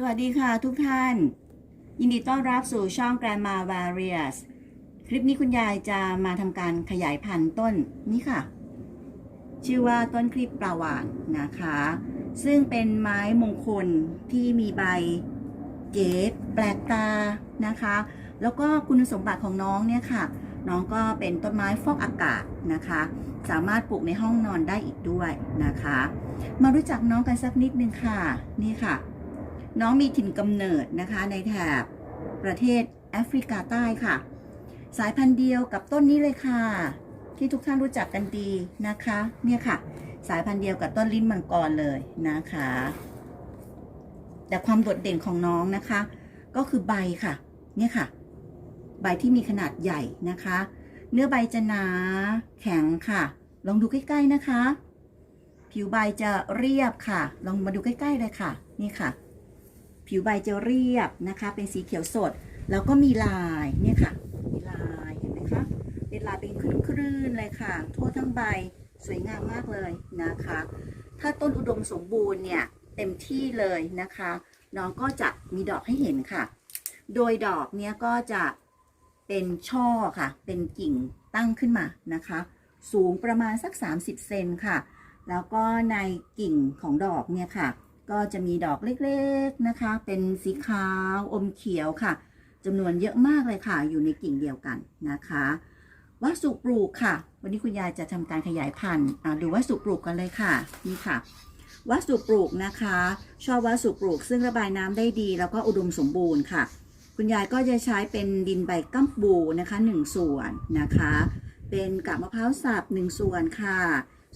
สวัสดีค่ะทุกท่าน ยินดีต้อนรับสู่ช่อง Grandma Various คลิปนี้คุณยายจะมาทำการขยายพันธุ์ต้นนี้ค่ะ ชื่อว่าต้นคลิปปลาวานนะคะ ซึ่งเป็นไม้มงคลที่มีใบเก๋แปลกตานะคะ แล้วก็คุณสมบัติของน้องเนี่ยค่ะ น้องก็เป็นต้นไม้ฟอกอากาศนะคะ สามารถปลูกในห้องนอนได้อีกด้วยนะคะ มารู้จักน้องกันสักนิดนึงค่ะ นี่ค่ะ น้องมีถิ่นกำเนิดนะคะในแถบประเทศแอฟริกาใต้ค่ะ สายพันธุ์เดียวกับต้นนี้เลยค่ะ ที่ทุกท่านรู้จักกันดีนะคะ เนี่ยค่ะ สายพันธุ์เดียวกับต้นลิ้นมังกรเลยนะคะ แต่ความโดดเด่นของน้องนะคะ ก็คือใบค่ะ เนี่ยค่ะ ใบที่มีขนาดใหญ่นะคะ เนื้อใบจะหนาแข็งค่ะ ลองดูใกล้ๆนะคะ ผิวใบจะเรียบค่ะ ลองมาดูใกล้ๆเลยค่ะ นี่ค่ะ ผิวใบจะเรียบนะคะ เป็นสีเขียวสด แล้วก็มีลายเนี่ยค่ะ มีลายเห็นไหมคะเป็นลายเป็นคลื่นๆเลยค่ะ ทั่วทั้งใบสวยงามมากเลยนะคะ ถ้าต้นอุดมสมบูรณ์เนี่ยเต็มที่เลยนะคะ น้องก็จะมีดอกให้เห็นค่ะ โดยดอกเนี้ยก็จะเป็นช่อค่ะ เป็นกิ่งตั้งขึ้นมานะคะ สูงประมาณสัก 30 เซนค่ะ แล้วก็ในกิ่งของดอกเนี่ยค่ะ ก็จะมีดอกเล็กๆนะคะ เป็นสีขาวอมเขียวค่ะจำนวนเยอะมากเลยค่ะ อยู่ในกิ่งเดียวกันนะคะวัสดุปลูกค่ะ วันนี้คุณยายจะทำการขยายพันธุ์ดูวัสดุปลูกกันเลยค่ะ นี่ค่ะ วัสดุปลูกนะคะ ชอบวัสดุปลูก ซึ่งระบายน้ำได้ดี แล้วก็อุดมสมบูรณ์ค่ะ คุณยายก็จะใช้เป็นดินใบกัมปูนะคะหนึ่งส่วนนะคะ เป็นกาบมะพร้าวสับหนึ่งส่วนค่ะ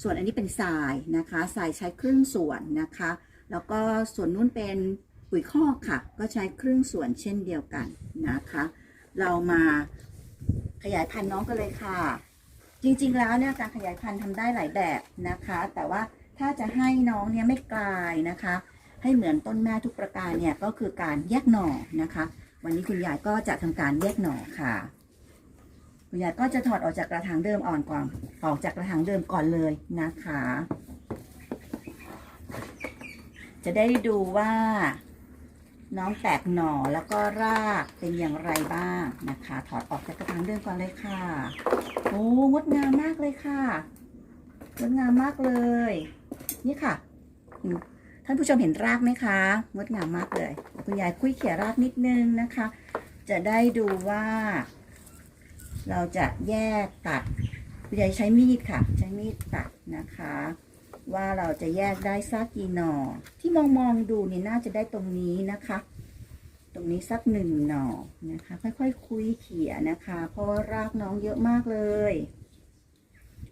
ส่วนอันนี้เป็นทรายนะคะ ทรายใช้ครึ่งส่วนนะคะ แล้วก็ส่วนนู้นเป็นปุ๋ยคอกค่ะ ก็ใช้ครึ่งส่วนเช่นเดียวกันนะคะ เรามาขยายพันธุ์น้องกันเลยค่ะ จริงๆแล้วเนี่ยการขยายพันธุ์ทำได้หลายแบบนะคะ แต่ว่าถ้าจะให้น้องเนี่ยไม่กลายนะคะ ให้เหมือนต้นแม่ทุกประการเนี่ยก็คือการแยกหน่อนะคะ วันนี้คุณยายก็จะทำการแยกหน่อค่ะคุณยายก็จะถอดออกจากกระถางเดิมอ่อนก่อนออกจากกระถางเดิมก่อนเลยนะคะ จะได้ดูว่า น้องแตกหน่อแล้วก็รากเป็นอย่างไรบ้างนะคะ ถอดออกจากกระถางเดิมก่อนเลยค่ะโอ้งดงามมากเลยค่ะงดงามมากเลย นี่ค่ะท่านผู้ชมเห็นรากไหมคะงดงามมากเลยเดี๋ยวคุณยายคุยเขี่ยรากนิดนึงนะคะ จะได้ดูว่า เราจะแยกตัดคุณยายใช้มีดค่ะ ใช้มีดตัดนะคะ ว่าเราจะแยกได้สักกี่หน่อ ที่มองมองดูนี่น่าจะได้ตรงนี้นะคะ ตรงนี้สักหนึ่งหน่อนะคะ ค่อยๆคคุยเขี่ยนะคะ เพราะว่ารากน้องเยอะมากเลย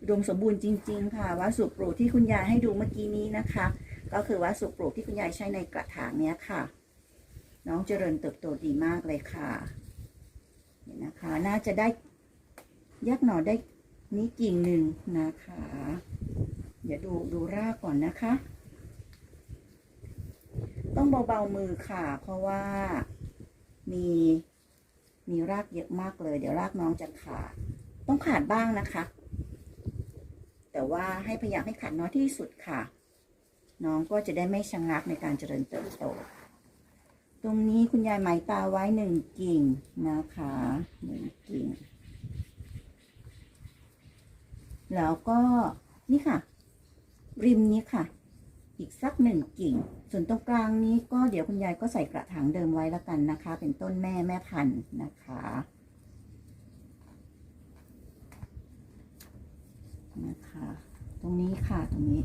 อุดมสมบูรณ์จริง ๆ ค่ะวัสดุปลูกที่คุณยายให้ดูเมื่อกี้นี้นะคะ ก็คือวัสดุปลูกที่คุณยายใช้ในกระถางเนี้ยค่ะ น้องเจริญเติบโตดีมากเลยค่ะเห็นนะคะ น่าจะได้แยกหน่อได้นี้กิ่งหนึ่งนะคะ ดี๋ยวดูดูรากก่อนนะคะ ต้องเบาๆมือค่ะ เพราะว่ามีมีรากเยอะมากเลย เดี๋ยวรากน้องจะขาด ต้องขาดบ้างนะคะ แต่ว่าให้พยายามให้ขาดน้อยที่สุดค่ะ น้องก็จะได้ไม่ชะงักในการเจริญเติบโต ตรงนี้คุณยายไหมตาไว้หนึ่งกิ่งนะคะหนึ่งกิ่ง แล้วก็นี่ค่ะ ริมนี้ค่ะ อีกสักหนึ่งกิ่ง ส่วนตรงกลางนี้ก็เดี๋ยวคุณยายก็ใส่กระถางเดิมไว้แล้วกันนะคะ เป็นต้นแม่แม่พันธุ์นะคะนะคะ ตรงนี้ค่ะตรงนี้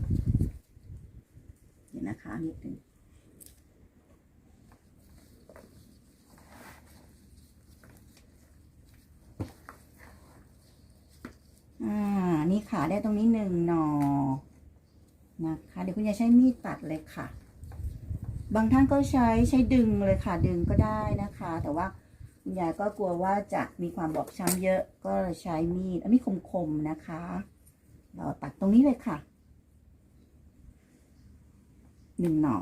เดี๋ยวนะคะนิดนึงอ่า นี่ค่ะได้ตรงนี้หนึ่งหนอ นะคะ เดี๋ยวคุณยายใช้มีดตัดเลยค่ะ บางท่านก็ใช้ใช้ดึงเลยค่ะ ดึงก็ได้นะคะ แต่ว่าคุณยายก็กลัวว่าจะมีความบอบช้ำเยอะ ก็ใช้มีดอันนี้คมๆนะคะ เราตัดตรงนี้เลยค่ะหนึ่งหน่อ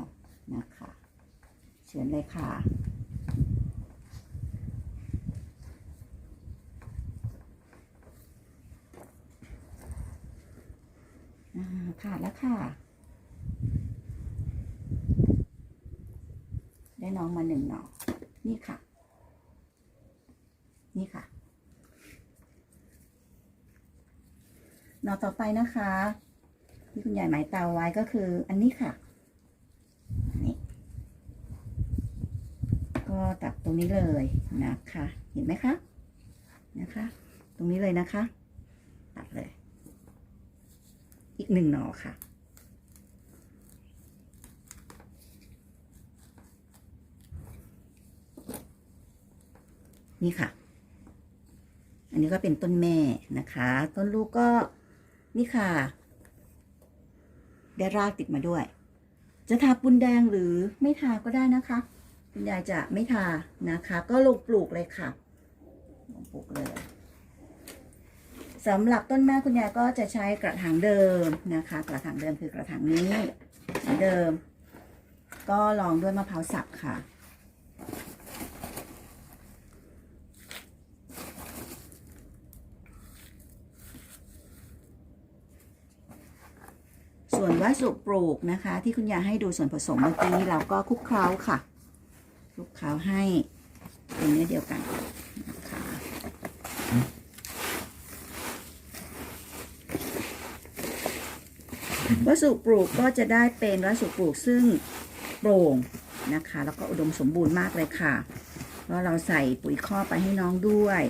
นะคะเชิญเลยค่ะ อ่า ขาดแล้วค่ะ ได้น้องมาหนึ่งหน่อนี่ค่ะ นี่ค่ะหน่อต่อไปนะคะ ที่คุณยายหมายเตาไว้ก็คืออันนี้ค่ะนนี้ก็ตัดตรงนี้เลยนะคะ เห็นไหมคะนะคะ ตรงนี้เลยนะคะ อีกหนึ่งหน่อค่ะ นี่ค่ะ อันนี้ก็เป็นต้นแม่นะคะ ต้นลูกก็นี่ค่ะ ได้รากติดมาด้วย จะทาปุนแดงหรือไม่ทาก็ได้นะคะคุณยายจะไม่ทานะคะ ก็ลงปลูกเลยค่ะลงปลูกเลย สำหรับต้นแม่คุณยายก็จะใช้กระถางเดิมนะคะ กระถางเดิมคือกระถางนี้เหมือนเดิม ก็ลองด้วยมะพร้าวสับค่ะ ส่วนวัสดุปลูกนะคะ ที่คุณยายให้ดูส่วนผสมเมื่อกี้เราก็คลุกเคล้าค่ะคลุกเคล้าให้เป็นเนื้อเดียวกันนะคะ วัสดุปลูกก็จะได้เป็นวัสดุปลูกซึ่งโปร่งนะคะ แล้วก็อุดมสมบูรณ์มากเลยค่ะเพราะเราใส่ปุ๋ยคอกไปให้น้องด้วย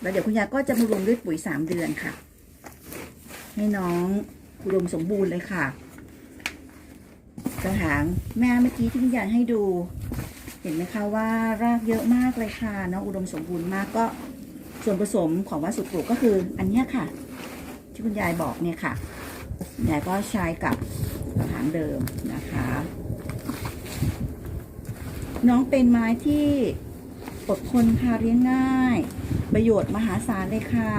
แล้วเดี๋ยวคุณยายก็จะบำรุงด้วยปุ๋ยสามเดือนค่ะ ให้น้องอุดมสมบูรณ์เลยค่ะกระถางแม่เมื่อกี้ที่คุณยายให้ดู เห็นไหมคะว่ารากเยอะมากเลยค่ะน้องอุดมสมบูรณ์มากก็ส่วนผสมของวัสดุปลูกก็คืออันนี้ค่ะ ที่คุณยายบอกเนี่ยค่ะ คุณยายก็ใช้กับกระถางเดิมนะคะ น้องเป็นไม้ที่อดทนค่ะเลี้ยงง่าย ประโยชน์มหาศาลเลยค่ะ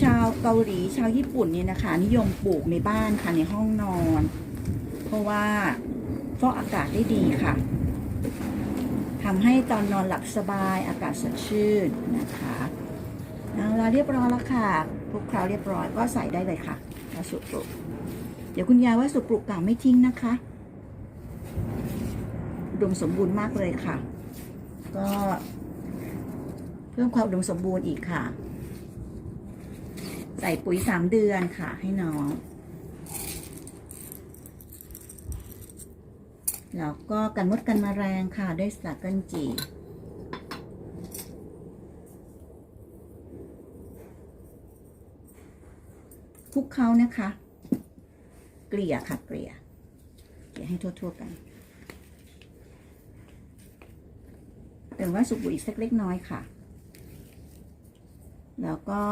ชาวเกาหลีชาวญี่ปุ่นเนี่ยนะคะ นิยมปลูกในบ้านค่ะในห้องนอน เพราะว่าฟอกอากาศได้ดีค่ะทำให้ตอนนอนหลับสบายอากาศสดชื่นนะคะเอาละเรียบร้อยแล้วค่ะคลุกเคล้าเรียบร้อยก็ใส่ได้เลยค่ะ วัสดุปลูกเดี๋ยวคุณยายวัสดุปลูกเก่าไม่ทิ้งนะคะอุดมสมบูรณ์มากเลยค่ะ ก็เพิ่มความอุดมสมบูรณ์อีกค่ะ ใส่ปุ๋ยสามเดือนค่ะ ให้น้อง แล้วก็กันมดกันแมลงค่ะ ด้วยสากันจี คลุกเคล้านะคะ เกลี่ยค่ะ เกลี่ย เกลี่ยให้ทั่วๆกัน เติมว่าสุบุอีกสักเล็กน้อยค่ะ แล้วก็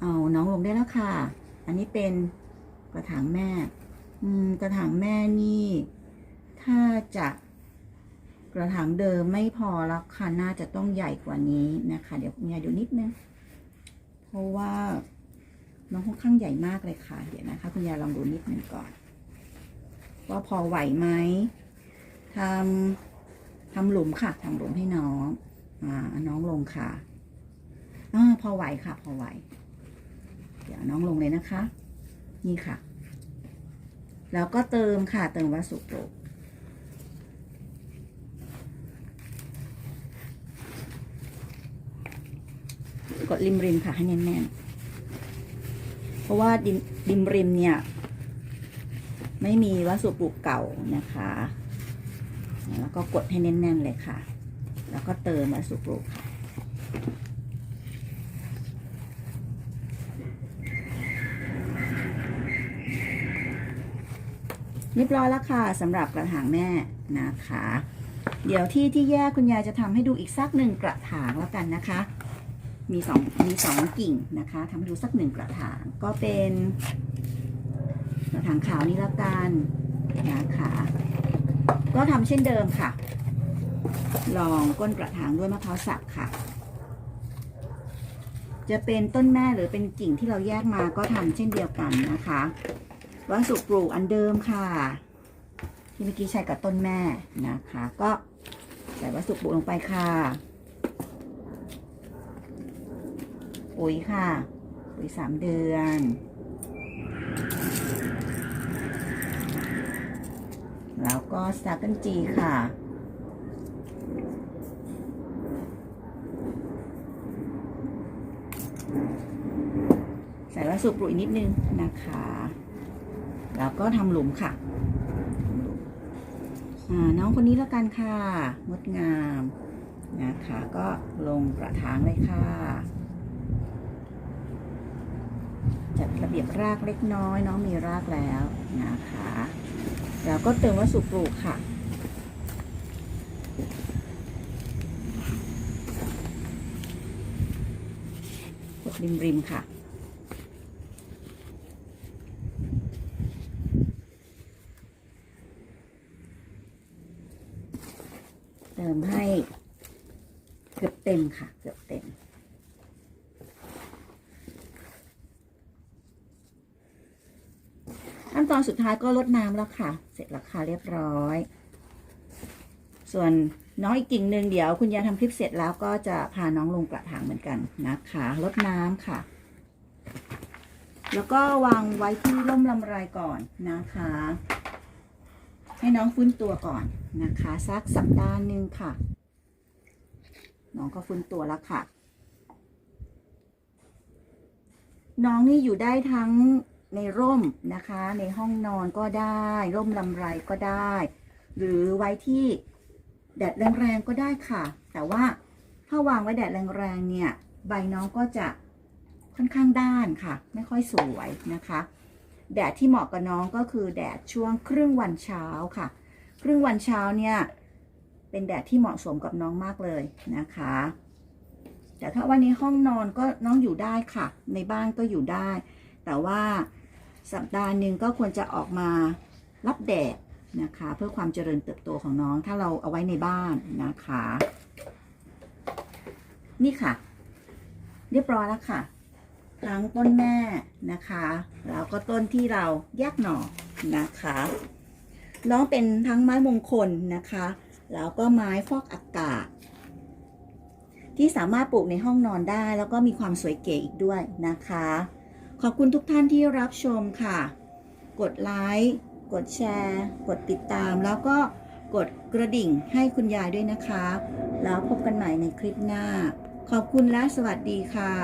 เอาน้องลงได้แล้วค่ะ อันนี้เป็นกระถางแม่ อืม กระถางแม่นี่ ถ้าจะกระถางเดิมไม่พอแล้วค่ะ น่าจะต้องใหญ่กว่านี้นะคะ เดี๋ยวคุณยายดูนิดนึง เพราะว่า น้องค่อนข้างใหญ่มากเลยค่ะ เดี๋ยวนะคะ คุณยายลองดูนิดนึงก่อน ว่าพอไหวไหมทำทำหลุมค่ะทำหลุมให้น้องอ่าเอาน้องลงค่ะอ่าพอไหวค่ะ พอไหว เดี๋ยวน้องลงเลยนะคะ นี่ค่ะ แล้วก็เติมค่ะ เติมวัสดุปลูกกดริมริมค่ะให้แน่นๆ เพราะว่าดินริมริมเนี่ย ไม่มีวัสดุปลูกเก่านะคะ แล้วก็กดให้แน่นๆเลยค่ะ แล้วก็เติมวัสดุปลูกค่ะเรียบร้อยแล้วค่ะสำหรับกระถางแม่นะคะ เดี๋ยวที่ที่แยกคุณยายจะทำให้ดูอีกสักหนึ่งกระถางแล้วกันนะคะ มีสองมีสองกิ่งนะคะทำดูสักหนึ่งกระถางก็เป็นกระถางขาวนี้ล้วกันนะคะก็ทำเช่นเดิมค่ะ ลองก้นกระถางด้วยมะพร้าวสับค่ะ จะเป็นต้นแม่หรือเป็นกิ่งที่เราแยกมาก็ทำเช่นเดียวกันนะคะวัสดุปลูกอันเดิมค่ะ ที่เมื่อกี้ใช้กับต้นแม่นะคะ ก็ใส่วัสดุปลูกลงไปค่ะ ปุ๋ยค่ะ ปุ๋ยสามเดือน แล้วก็สตาร์กันจีค่ะใส่วัสดุปุ๋ยนิดนึงนะคะ แล้วก็ทำหลุมค่ะ น้องคนนี้ละกันค่ะ งดงามนะคะ ก็ลงกระถางเลยค่ะ ระเบียบรากเล็กน้อยน้องมีรากแล้วนะคะแล้วก็เติมวัสดุปลูกค่ะ กดริมริมค่ะ เติมให้เกือบเต็มค่ะเกือบเต็ม ขั้นตอน สุดท้ายก็ลดน้ำแล้วค่ะ เสร็จแล้วค่ะเรียบร้อย ส่วนน้องอีกกิ่งหนึ่งเดี๋ยวคุณยายทำคลิปเสร็จแล้วก็จะพาน้องลงกระถางเหมือนกันนะคะลดน้ำค่ะ แล้วก็วางไว้ที่ร่มลำไรก่อนนะคะ ให้น้องฟื้นตัวก่อนนะคะสักสัปดาห์หนึ่งค่ะ น้องก็ฟื้นตัวแล้วค่ะ น้องนี่อยู่ได้ทั้ง ในร่มนะคะ ในห้องนอนก็ได้ ร่มลำไรก็ได้ หรือไว้ที่แดดแรงๆก็ได้ค่ะ แต่ว่าถ้าวางไว้แดดแรงๆเนี่ย ใบน้องก็จะค่อนข้างด้านค่ะ ไม่ค่อยสวยนะคะ แดดที่เหมาะกับน้องก็คือแดดช่วงครึ่งวันเช้าค่ะ ครึ่งวันเช้าเนี่ยเป็นแดดที่เหมาะสมกับน้องมากเลยนะคะ แต่ถ้าวันนี้ห้องนอนก็น้องอยู่ได้ค่ะ ในบ้านก็อยู่ได้ แต่ว่า สัปดาห์หนึ่งก็ควรจะออกมารับแดดนะคะ เพื่อความเจริญเติบโตของน้องถ้าเราเอาไว้ในบ้านนะคะ นี่ค่ะ เรียบร้อยแล้วค่ะ ทั้งต้นแม่นะคะ แล้วก็ต้นที่เราแยกหน่อนะคะน้องเป็นทั้งไม้มงคลนะคะ แล้วก็ไม้ฟอกอากาศ ที่สามารถปลูกในห้องนอนได้ แล้วก็มีความสวยเก๋อีกด้วยนะคะ ขอบคุณทุกท่านที่รับชมค่ะ กดไลค์ กดแชร์ กดติดตาม แล้วก็กดกระดิ่งให้คุณยายด้วยนะคะ แล้วพบกันใหม่ในคลิปหน้า ขอบคุณและสวัสดีค่ะ